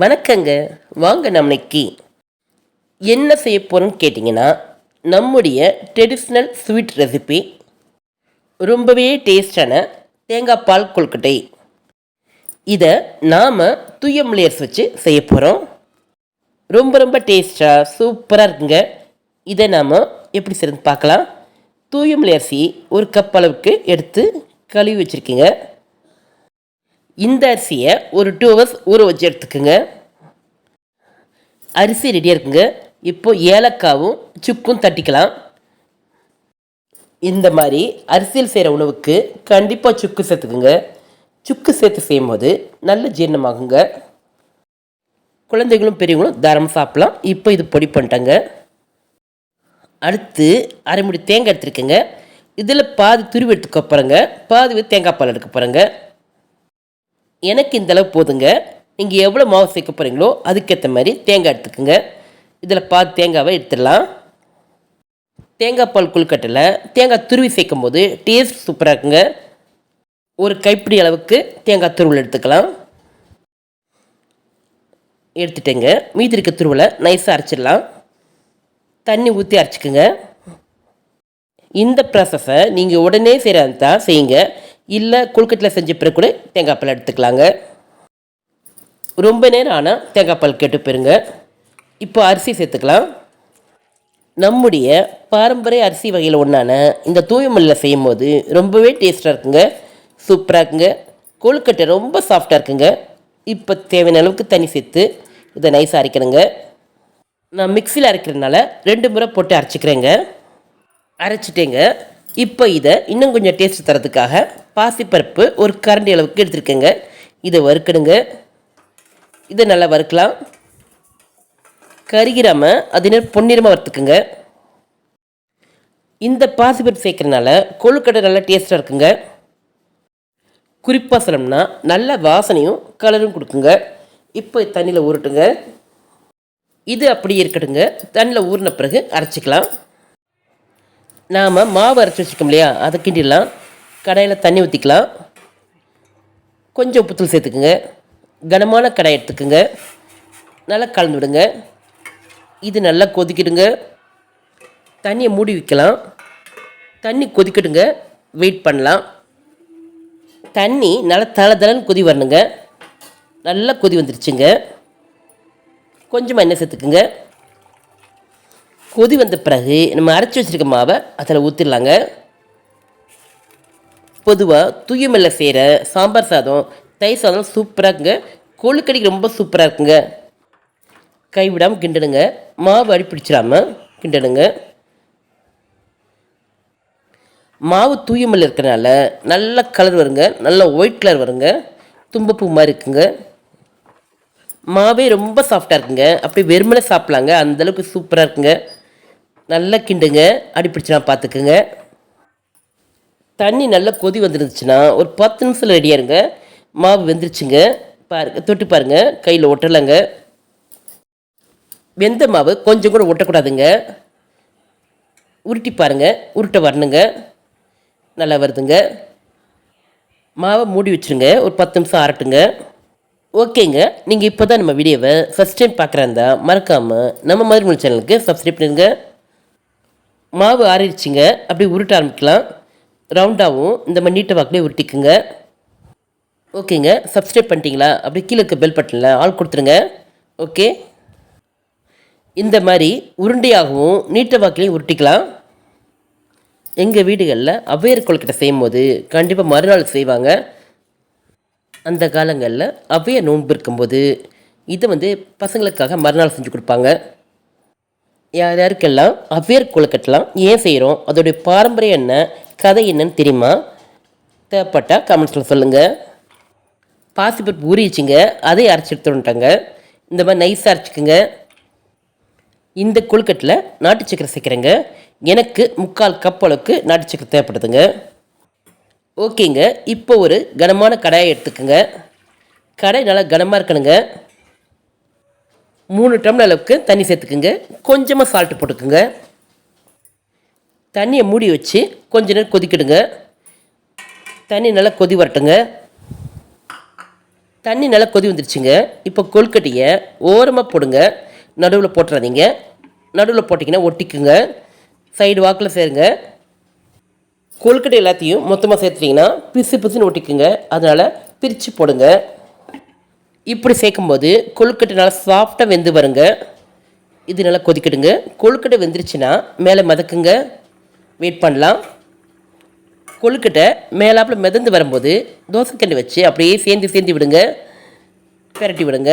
வணக்கங்க. வாங்க நம்மளைக்கு என்ன செய்ய போகிறோம்னு கேட்டிங்கன்னா நம்முடைய ட்ரெடிஷ்னல் ஸ்வீட் ரெசிபி ரொம்பவே டேஸ்டான தேங்காய் பால் கொழுக்கட்டை. இதை நாம் தூய லேயர்ஸ் வச்சு செய்ய போகிறோம் ரொம்ப ரொம்ப டேஸ்டாக சூப்பராக இருக்குங்க. இதை நாம் எப்படி செய்யறது பார்க்கலாம். தூயம் அரிசி ஒரு கப் அளவுக்கு எடுத்து கழுவி வச்சுருக்கீங்க. இந்த அரிசியை ஒரு டூ ஹவர்ஸ் ஊற வச்சு எடுத்துக்கோங்க. அரிசி ரெடியாக இருக்குங்க. இப்போ ஏலக்காவும் சுக்கும் தட்டிக்கலாம். இந்த மாதிரி அரிசியில் செய்கிற உணவுக்கு கண்டிப்பாக சுக்கு சேர்த்துக்குங்க. சுக்கு சேர்த்து செய்யும்போது நல்ல ஜீரணமாகுங்க. குழந்தைகளும் பெரியவங்களும் தாராளமாக சாப்பிட்லாம். இப்போ இது பொடி பண்ணிட்டாங்க. அடுத்து அரை முடி தேங்காய் எடுத்துருக்கேங்க. இதில் பாதி துருவி எடுத்துக்க போகிறேங்க பாதி தேங்காய் பால் எடுக்க போகிறேங்க எனக்கு இந்தளவு போதுங்க. நீங்கள் எவ்வளோ மாவு சேர்க்க போகிறீங்களோ அதுக்கேற்ற மாதிரி தேங்காய் எடுத்துக்கோங்க. இதில் பாதி தேங்காவை எடுத்துடலாம். தேங்காய் பால் கொழுக்கட்டையில் தேங்காய் துருவி சேர்க்கும் போது டேஸ்ட் சூப்பராக இருக்குங்க. ஒரு கைப்பிடி அளவுக்கு தேங்காய் துருவல் எடுத்துக்கலாம். எடுத்துட்டேங்க. மீதி இருக்க துருவலை நைஸாக அரைச்சிடலாம். தண்ணி ஊற்றி அரைச்சிக்கோங்க. இந்த ப்ராசஸை நீங்கள் உடனே செய்கிறதா செய்யுங்க. இல்லை கொழுக்கட்டில் செஞ்ச பிறகு கூட தேங்காய் பால் எடுத்துக்கலாங்க. ரொம்ப நேரம் ஆனால் தேங்காய் பால் கெட்டு போயிருங்க. இப்போ அரிசி சேர்த்துக்கலாம். நம்முடைய பாரம்பரிய அரிசி வகையில் ஒன்றான இந்த தூயமல்லில் செய்யும் போது ரொம்பவே டேஸ்ட்டாக இருக்குங்க. சூப்பராக இருக்குங்க. கொழுக்கட்டை ரொம்ப சாஃப்டாக இருக்குங்க. இப்போ தேவையான அளவுக்கு தண்ணி சேர்த்து இதை நைஸாக அரைக்கணுங்க. நான் மிக்சியில் அரைக்கிறதுனால ரெண்டு முறை போட்டு அரைச்சிக்கிறேங்க. அரைச்சிட்டேங்க. இப்போ இதை இன்னும் கொஞ்சம் டேஸ்ட் தரதுக்காக பாசிப்பருப்பு ஒரு கரண்டி அளவுக்கு எடுத்துருக்கேங்க. இதை வறுக்கணுங்க. இதை நல்லா வறுக்கலாம். கருகிராமல் அது நேரம் பொன்னிறமாக வறுத்துக்குங்க. இந்த பாசிப்பருப்பு சேர்க்குறதுனால கொழுக்கடை நல்லா டேஸ்ட்டாக இருக்குங்க. குறிப்பாக சொல்லணும்னா நல்ல வாசனையும் கலரும் கொடுக்குங்க. இப்போ தண்ணியில் ஊறட்டுங்க. இது அப்படி இருக்கட்டுங்க. தண்ணியில் ஊறின பிறகு அரைச்சிக்கலாம். நாம் மாவு அரைச்சி வச்சுக்கோம் இல்லையா? அதை கிண்டிடலாம். கடாயில் தண்ணி ஊற்றிக்கலாம் கொஞ்சம் உப்புத்தூள் சேர்த்துக்குங்க. கனமான கடாய் எடுத்துக்குங்க. நல்லா கலந்து விடுங்க. இது நல்லா கொதிக்கிடுங்க. தண்ணியை மூடி வைக்கலாம். தண்ணி கொதிக்கட்டுங்க. வெயிட் பண்ணலாம். தண்ணி நல்லா தள தளன்னு கொதி வரணுங்க. நல்லா கொதி வந்துருச்சுங்க. கொஞ்சமாக எண்ணெய் சேர்த்துக்குங்க. கொதி வந்த பிறகு நம்ம அரைச்சி வச்சுருக்க மாவை அதில் ஊற்றிடலாங்க பொதுவாக தூயமில்ல செய்கிற சாம்பார் சாதம் தயிர் சாதம் சூப்பராக இருக்குங்க. கொழுக்கடிக்கு ரொம்ப சூப்பராக இருக்குங்க. கைவிடாமல் கிண்டணுங்க. மாவு அடி பிடிச்சிடாமல் கிண்டணுங்க. மாவு தூயமல் இருக்கிறனால நல்ல கலர் வருங்க. நல்ல ஒயிட் கலர் வருங்க. தும்பப்பூ மாதிரி இருக்குங்க. மாவே ரொம்ப சாஃப்டாக இருக்குங்க. அப்படி வெறுமனை சாப்பிட்லாங்க. அந்தளவுக்கு சூப்பராக இருக்குங்க. நல்லா கிண்டுங்க. அடிப்பிடிச்சுனா பார்த்துக்குங்க தண்ணி நல்லா கொதி வந்துருந்துச்சுன்னா ஒரு பத்து நிமிஷத்தில் ரெடியாக இருங்க. மாவு வெந்துருச்சுங்க. பாருங்க தொட்டு பாருங்க. கையில் ஒட்டலைங்க. வெந்த மாவு கொஞ்சம் கூட ஒட்டக்கூடாதுங்க. உருட்டி பாருங்க. உருட்டை வரணுங்க. நல்லா வருதுங்க. மாவை மூடி வச்சுருங்க. ஒரு பத்து நிமிஷம் ஆரட்டுங்க ஓகேங்க. நீங்கள் இப்போ தான் நம்ம வீடியோவை ஃபஸ்ட் டைம் பார்க்குறாருந்தா மறக்காமல் நம்ம மாதிரி சேனலுக்கு சப்ஸ்கிரைப் பண்ணுங்க மாவு ஆறிடுச்சிங்க. அப்படி உருட்ட ஆரம்பிக்கலாம். ரவுண்டாகவும் இந்த மாதிரி நீட்டை வாக்கிலே உருட்டிக்குங்க. ஓகேங்க. சப்ஸ்கிரைப் பண்ணிட்டீங்களா? அப்படி கீழே இருக்க பெல் பட்டனில் ஆள் கொடுத்துருங்க. ஓகே இந்த மாதிரி உருண்டையாகவும் நீட்ட வாக்கிலையும் உருட்டிக்கலாம். எங்கள் வீடுகளில் அவ்வையர் கொழுக்கட்டை செய்யும் போது கண்டிப்பாக மறுநாள் செய்வாங்க. அந்த காலங்களில் அவ்வைய நோன்பு இருக்கும்போது இதை வந்து பசங்களுக்காக மறுநாள் செஞ்சு கொடுப்பாங்க. யாருக்கெல்லாம் அவ்வையர் கொழுக்கட்டெலாம் ஏன் செய்கிறோம் அதோடைய பாரம்பரியம் என்ன? கதை என்னன்னு தெரியுமா? தேவைப்பட்டால் கமெண்ட்ஸில் சொல்லுங்கள் பாசிப்பருப்பு ஊறிச்சுங்க அதை அரைச்சி எடுத்துட்டாங்க இந்த மாதிரி நைஸாக அரைச்சிக்கோங்க. இந்த கொழுக்கட்டில் நாட்டு சக்கரை சேர்க்குறேங்க. எனக்கு முக்கால் கப் அளவுக்கு நாட்டு சக்கரை தேவைப்படுதுங்க. ஓகேங்க. இப்போ ஒரு கனமான கடாயை எடுத்துக்கோங்க. கடை நல்லா கனமாக இருக்கணுங்க. மூணு டம்ளர் அளவுக்கு தண்ணி சேர்த்துக்குங்க. கொஞ்சமாக சால்ட்டு போட்டுக்குங்க. தண்ணியை மூடி வச்சு கொஞ்ச நேரம் கொதிக்கிடுங்க. தண்ணி நல்லா கொதி வரட்டுங்க. தண்ணி நல்லா கொதி வந்துருச்சுங்க. இப்போ கொழுக்கட்டையை ஓரமாக போடுங்க. நடுவில் போட்டுறாதீங்க. நடுவில் போட்டிங்கன்னா ஒட்டிக்குங்க. சைடு வாக்கில் சேருங்க. கொழுக்கட்டை எல்லாத்தையும் மொத்தமாக சேர்த்துட்டிங்கன்னா பிசு பிசுன்னு ஒட்டிக்குங்க. அதனால் பிரித்து போடுங்க. இப்படி சேர்க்கும்போது கொழுக்கட்டை நல்லா சாஃப்டாக வெந்து வருங்க. இது நல்லா கொதிக்கிடுங்க கொழுக்கட்டை வெந்துருச்சுன்னா மேலே மதக்குங்க. வெயிட் பண்ணலாம். கொழுக்கட்டை மேலாப்பில் மிதந்து வரும்போது தோசைக்கண்ணி வச்சு அப்படியே சேர்ந்து சேர்ந்து விடுங்க. பெரட்டி விடுங்க.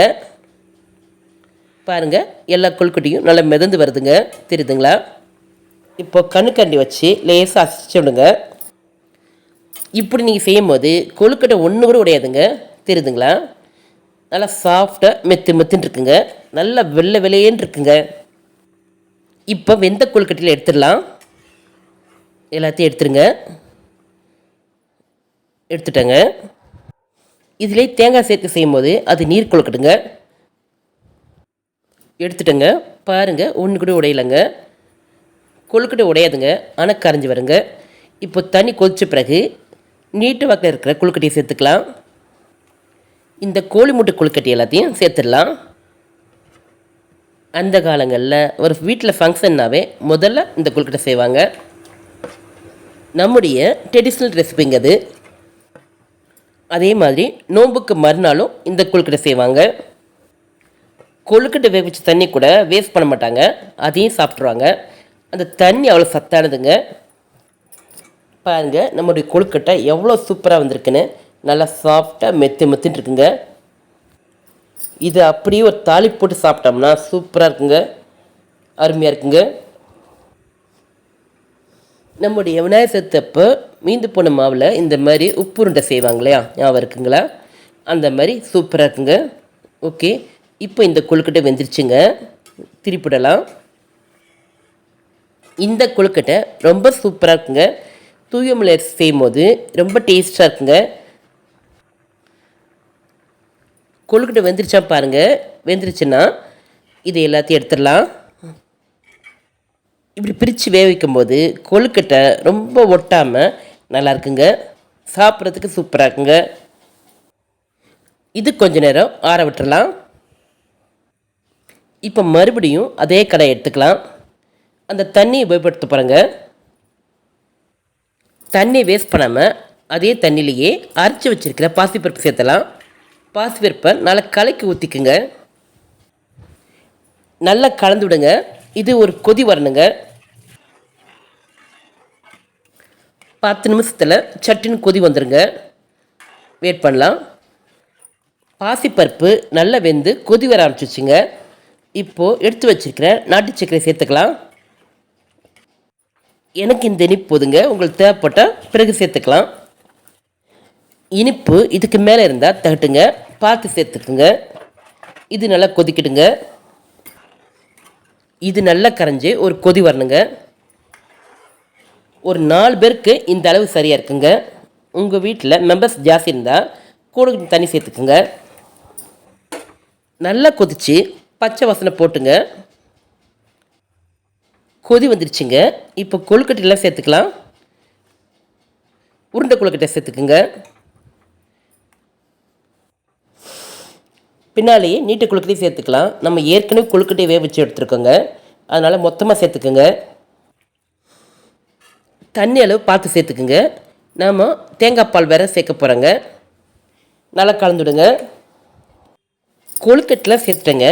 பாருங்கள் எல்லா கொழுக்கட்டையும் நல்லா மிதந்து வருதுங்க. தெரியுதுங்களா? இப்போ கண்ணுக்கண்டி வச்சு லேசாக அசிச்சு விடுங்க. இப்படி நீங்கள் செய்யும்போது கொழுக்கட்டை ஒன்று கூட உடையாதுங்க. தெரியுதுங்களா? நல்லா சாஃப்டாக மெத்து மெத்துன்னு இருக்குங்க. நல்லா வெள்ளை வெள்ளையேன்னு இருக்குங்க. இப்போ வெந்த கொழுக்கட்டையில் எடுத்துடலாம். எல்லாத்தையும் எடுத்துருங்க. எடுத்துட்டேங்க. இதிலே தேங்காய் சேர்த்து செய்யும்போது அது நீர் கொழுக்கட்டுங்க. எடுத்துட்டேங்க. பாருங்கள் ஒன்று கூட உடையலைங்க. கொழுக்கட்டை உடையாதுங்க. ஆனால் கரைஞ்சி வருங்க. இப்போ தண்ணி கொதித்த பிறகு நீட்டு வாக்கில் இருக்கிற கொழுக்கட்டையை சேர்த்துக்கலாம். இந்த கோழி முட்டை கொழுக்கட்டை எல்லாத்தையும் சேர்த்துடலாம். அந்த காலங்களில் ஒரு வீட்டில் ஃபங்க்ஷன்னாவே முதல்ல இந்த கொழுக்கட்டை செய்வாங்க. நம்முடைய ட்ரெடிஷ்னல் ரெசிபிங்க அது. அதே மாதிரி நோன்புக்கு மறுநாளும் இந்த கொழுக்கட்டை செய்வாங்க. கொழுக்கட்டை வேவிச்ச தண்ணி கூட வேஸ்ட் பண்ண மாட்டாங்க. அதையும் சாப்பிட்ருவாங்க அந்த தண்ணி அவ்வளோ சத்தானதுங்க. பாருங்கள் நம்மளுடைய கொழுக்கட்டை எவ்வளோ சூப்பராக வந்திருக்குன்னு. நல்லா சாஃப்டாக மெத்து மெத்துன்னு இருக்குங்க. இது அப்படியே ஒரு தாளி போட்டு சாப்பிட்டோம்னா சூப்பராக இருக்குங்க. அருமையாக இருக்குங்க. நம்முடைய விநாயகர் சதுர்த்தப்போ மீந்து போன மாவில் இந்த மாதிரி உப்பு உருண்டை செய்வாங்க இல்லையா? ஞாபகம் இருக்குங்களா? அந்த மாதிரி சூப்பராக இருக்குங்க. ஓகே இப்போ இந்த கொழுக்கட்டை வெந்துருச்சுங்க. திருப்பிடலாம். இந்த கொழுக்கட்டை ரொம்ப சூப்பராக இருக்குங்க. தூயமலை செய்யும் போது ரொம்ப டேஸ்ட்டாக இருக்குங்க. கொழுக்கட்டை வெந்துருச்சா பாருங்கள் வெந்துருச்சுன்னா இது எல்லாத்தையும் எடுத்துடலாம். இப்படி பிரித்து வேக வைக்கும்போது கொழுக்கட்டை ரொம்ப ஒட்டாமல் நல்லா இருக்குங்க. சாப்பிட்றதுக்கு சூப்பராக இருக்குங்க. இது கொஞ்ச நேரம் ஆற விட்டுறலாம் இப்போ மறுபடியும் அதே கடை எடுத்துக்கலாம். அந்த தண்ணியை உபயோகப்படுத்த பாருங்க தண்ணியை வேஸ்ட் பண்ணாமல் அதே தண்ணியிலேயே அரைச்சி வச்சுருக்கிற பாசிப்பருப்பு சேர்த்தலாம் பாசிப்பருப்பை நல்லா கலக்கி ஊற்றிக்குங்க நல்லா கலந்து விடுங்க இது ஒரு கொதி வரணுங்க. பத்து நிமிஷத்தில் சட்டின்னு கொதி வந்துடுங்க வெயிட் பண்ணலாம். பாசிப்பருப்பு நல்லா வெந்து கொதி வர ஆரம்பிச்சிச்சுங்க இப்போது எடுத்து வச்சிருக்கிற நாட்டு சர்க்கரை சேர்த்துக்கலாம். எனக்கு இந்த இனிப்பு போதுங்க. உங்களுக்கு தேவைப்பட்டால் பிறகு சேர்த்துக்கலாம். இனிப்பு இதுக்கு மேலே இருந்தால் தகட்டுங்க. பார்த்து சேர்த்துக்குங்க. இது நல்லா கொதிக்கிடுங்க இது நல்லா கரைஞ்சி ஒரு கொதி வரணுங்க. ஒரு நாலு பேருக்கு இந்த அளவு சரியாக இருக்குங்க. உங்கள் வீட்டில் மெம்பர்ஸ் ஜாஸ்தி இருந்தால் கூட தண்ணி சேர்த்துக்குங்க. நல்லா கொதித்து பச்சை வாசனை போட்டுங்க. கொதி வந்துடுச்சுங்க இப்போ கொழுக்கட்டையெல்லாம் சேர்த்துக்கலாம். உருண்டை கொழுக்கட்டை சேர்த்துக்குங்க. பின்னாலேயே நீட்டை கொழுக்கட்டையும் சேர்த்துக்கலாம். நம்ம ஏற்கனவே கொழுக்கட்டையை வேக வச்சு எடுத்துருக்கோங்க. அதனால் மொத்தமாக சேர்த்துக்குங்க. தண்ணி அளவு பார்த்து சேர்த்துக்குங்க. நாம் தேங்காய் பால் வேறு சேர்க்க போகிறோங்க நல்லா கலந்துடுங்க கொழுக்கட்டில் சேர்த்துட்டேங்க.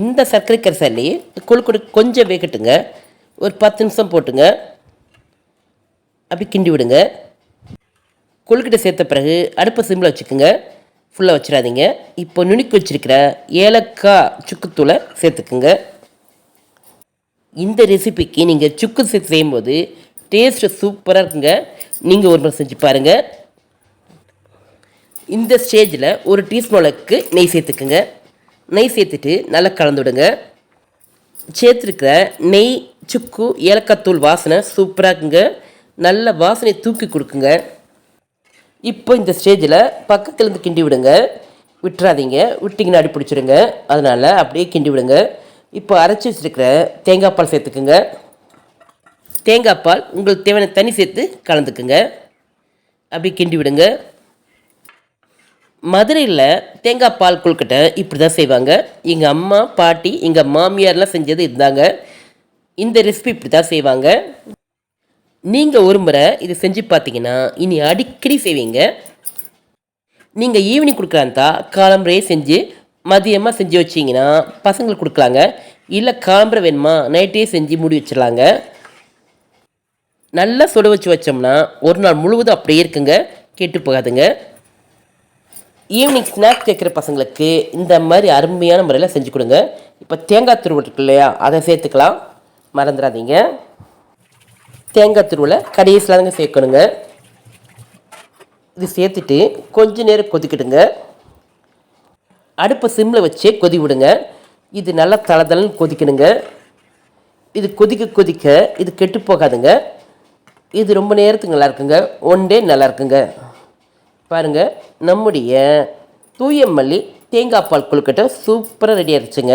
இந்த சர்க்கரை கரிசாலி கொழுக்கட்டை கொஞ்சம் வேகட்டுங்க. ஒரு பத்து நிமிஷம் போட்டுங்க. அப்படி கிண்டி விடுங்க. கொழுக்கட்டை சேர்த்த பிறகு அடுப்பை சிம்மில் வச்சுக்கோங்க. ஃபுல்லாக வச்சிடாதீங்க. இப்போ நுணுக்கி வச்சிருக்கிற ஏலக்காய் சுக்குத்தூளை சேர்த்துக்குங்க. இந்த ரெசிபிக்கு நீங்கள் சுக்கு சேர்த்து செய்யும்போது டேஸ்ட்டு சூப்பராக இருக்குங்க. நீங்கள் ஒரு முறை செஞ்சு பாருங்கள் இந்த ஸ்டேஜில் ஒரு டீஸ்பூன் அளவுக்கு நெய் சேர்த்துக்குங்க. நெய் சேர்த்துட்டு நல்லா கலந்து விடுங்க. சேர்த்துருக்கிற நெய் சுக்கு ஏலக்காய் தூள் வாசனை சூப்பராக இருக்குங்க. நல்ல வாசனை தூக்கி கொடுக்குங்க. இப்போ இந்த ஸ்டேஜில் பக்கத்துலேருந்து கிண்டி விடுங்க. விட்டுறாதீங்க. விட்டிங்கன்னா அடி பிடிச்சிடுங்க அதனால் அப்படியே கிண்டி விடுங்க. இப்போ அரைச்சி வச்சிருக்கிற தேங்காய் பால் சேர்த்துக்குங்க. தேங்காய் பால் உங்களுக்கு தேவையான தண்ணி சேர்த்து கலந்துக்குங்க. அப்படியே கிண்டி விடுங்க. மதுரையில் தேங்காய் பால் கொழுக்கட்டை இப்படி தான் செய்வாங்க. எங்கள் அம்மா பாட்டி எங்கள் மாமியார்லாம் செஞ்சது இருந்தாங்க இந்த ரெசிபி இப்படி தான் செய்வாங்க. நீங்கள் ஒரு முறை இதை செஞ்சு பார்த்தீங்கன்னா இனி அடிக்கடி செய்வீங்க. நீங்கள் ஈவினிங் கொடுக்குறாந்தா காலம்பரையே செஞ்சு மதியமாக செஞ்சு வச்சிங்கன்னா பசங்களுக்கு கொடுக்கலாங்க. இல்லை காலம்பரை வேணுமா நைட்டே செஞ்சு மூடி வச்சிடலாங்க. நல்லா சுட வச்சு வச்சோம்னா ஒரு நாள் முழுவதும் அப்படியே இருக்குங்க. கெட்டு போகாதுங்க. ஈவினிங் ஸ்நாக்ஸ் கேட்குற பசங்களுக்கு இந்த மாதிரி அருமையான முறையில் செஞ்சு கொடுங்க. இப்போ தேங்காய் துருவல் இருக்கு இல்லையா அதை சேர்த்துக்கலாம். மறந்துடாதீங்க. தேங்காய் துருவலை கடைசியில் தாங்க சேர்க்கணுங்க. இது சேர்த்துட்டு கொஞ்ச நேரம் கொதிக்கிடுங்க அடுப்பை சிம்மில் வச்சு கொதி விடுங்க. இது நல்லா தளதளன்னு கொதிக்கணுங்க. இது கொதிக்க கொதிக்க இது கெட்டு போகாதுங்க. இது ரொம்ப நேரத்துக்கு நல்லா இருக்குங்க. ஒன் டே நல்லா இருக்குங்க. பாருங்கள் நம்முடைய தூய மல்லி தேங்காய் பால் கொழுக்கட்டை சூப்பராக ரெடி ஆகிடுச்சுங்க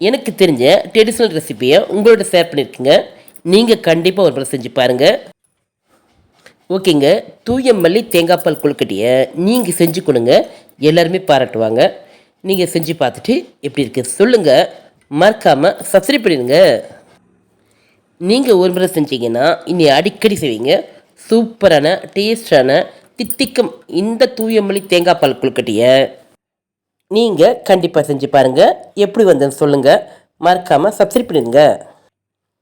எனக்கு தெரிஞ்ச ட்ரெடிஷ்னல் ரெசிபியை உங்களோட ஷேர் பண்ணியிருக்கீங்க நீங்கள் கண்டிப்பாக ஒரு முறை செஞ்சு பாருங்கள் ஓகேங்க. தூய மல்லி தேங்காய்பால் நீங்கள் செஞ்சு கொடுங்க. எல்லாருமே பாராட்டுவாங்க. நீங்கள் செஞ்சு பார்த்துட்டு எப்படி இருக்குது சொல்லுங்கள் மறக்காமல் சப்ஸ்கிரைப் பண்ணிடுங்க. நீங்கள் ஒரு முறை செஞ்சீங்கன்னா இனி அடிக்கடி செய்வீங்க. சூப்பரான டேஸ்டான தித்திக்கும் இந்த தூயமல்லி தேங்காய் பால் நீங்கள் கண்டிப்பாக செஞ்சு பாருங்கள் எப்படி வந்ததுன்னு சொல்லுங்கள் மறக்காமல் சப்ஸ்கிரைப் பண்ணிடுங்க.